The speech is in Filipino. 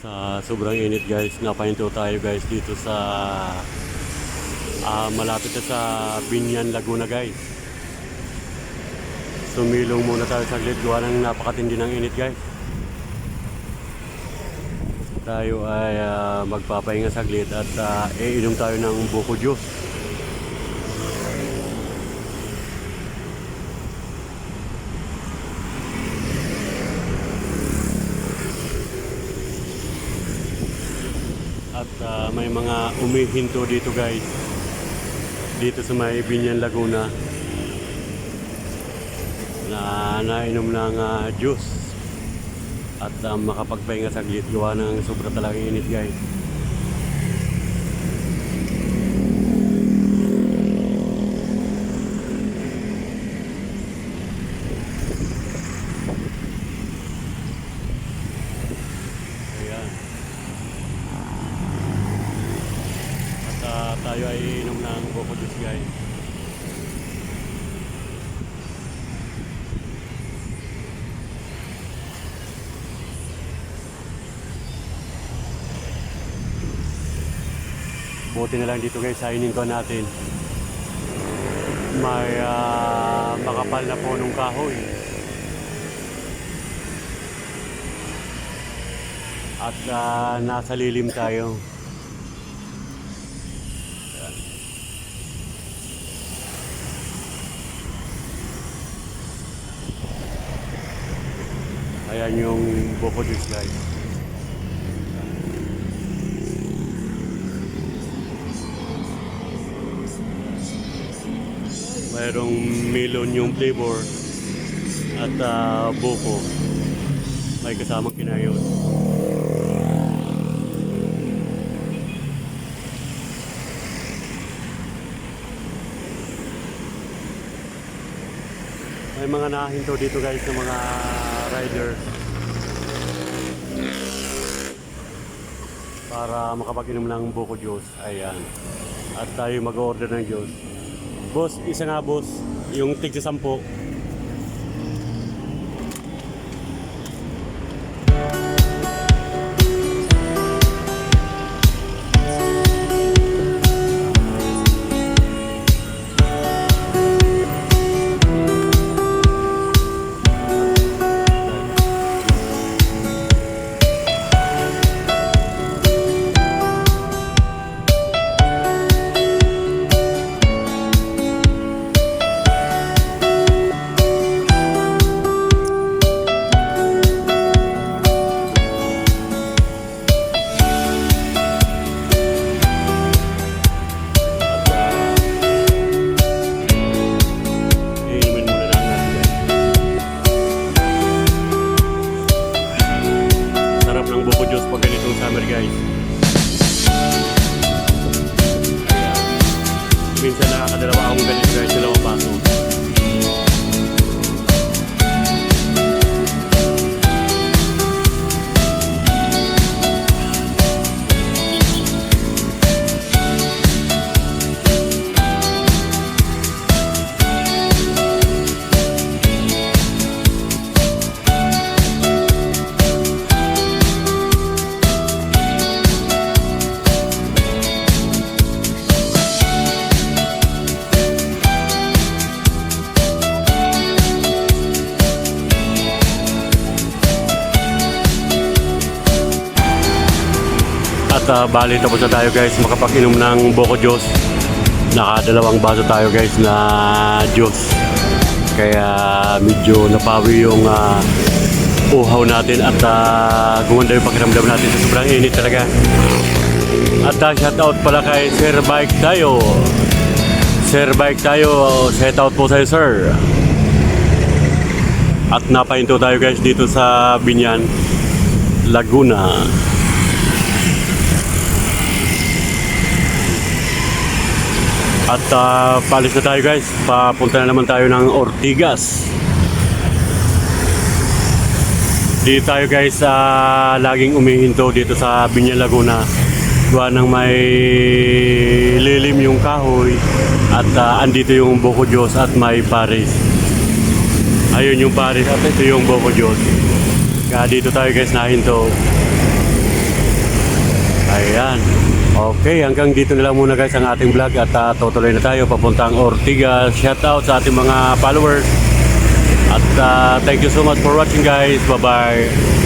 Sa sobrang init guys, napahinto tayo guys dito sa ah, malapit na sa Binyan, Laguna guys. Sumilong muna tayo saglit, gawa ng napakatindi ng init guys. Tayo ay ah, magpapahinga saglit at ah, iinom tayo ng buko juice. At ah, may mga umihinto dito guys. Dito sa may Binyan Laguna. Na nainom ng ah, juice. At ah, makapagpahinga saglit. Gawa ng sobra talagang init guys. Ayan. At ah, tayo ay ng Boko Juice guys. Buti na lang dito guys sa ining ko natin. May ah, makapal na punong kahoy. At ah, nasa lilim tayo. Ayan yung Boko Juice guys. Mayroong melon yung flavor at ah, buko. May kasamang kinayon. May mga nahinto dito guys ng mga rider para makapag-inom ng buko juice. Ayan. At tayo mag-order ng juice. Boss, isa nga boss, yung tig sa sampo. della, della wow, uh, bali tapos na tayo guys makapag-inom ng Boko Juice. Nakadalawang baso tayo guys na juice. Kaya medyo napawi yung ah, uhaw natin at uh, gumanda yung pakiramdam natin sa sobrang init talaga. At uh, shout out pala kay Sir Bike tayo. Sir Bike tayo, shout out po sa'yo sir. At napahinto tayo guys dito sa Binyan, Laguna. At ah, paalis na tayo guys. Papunta na naman tayo ng Ortigas. Dito tayo guys sa laging umihinto dito sa Binyan Laguna. Gawa ng may lilim yung kahoy at ah, andito yung Boko Diyos at may Paris. Ayun yung Paris at ito yung Boko Diyos. Kaya dito tayo guys nahinto. Ayan. Okay, hanggang dito na lang muna guys ang ating vlog at uh, tutuloy na tayo papuntang Ortigas. Shout out sa ating mga followers. At uh, thank you so much for watching guys. Bye-bye.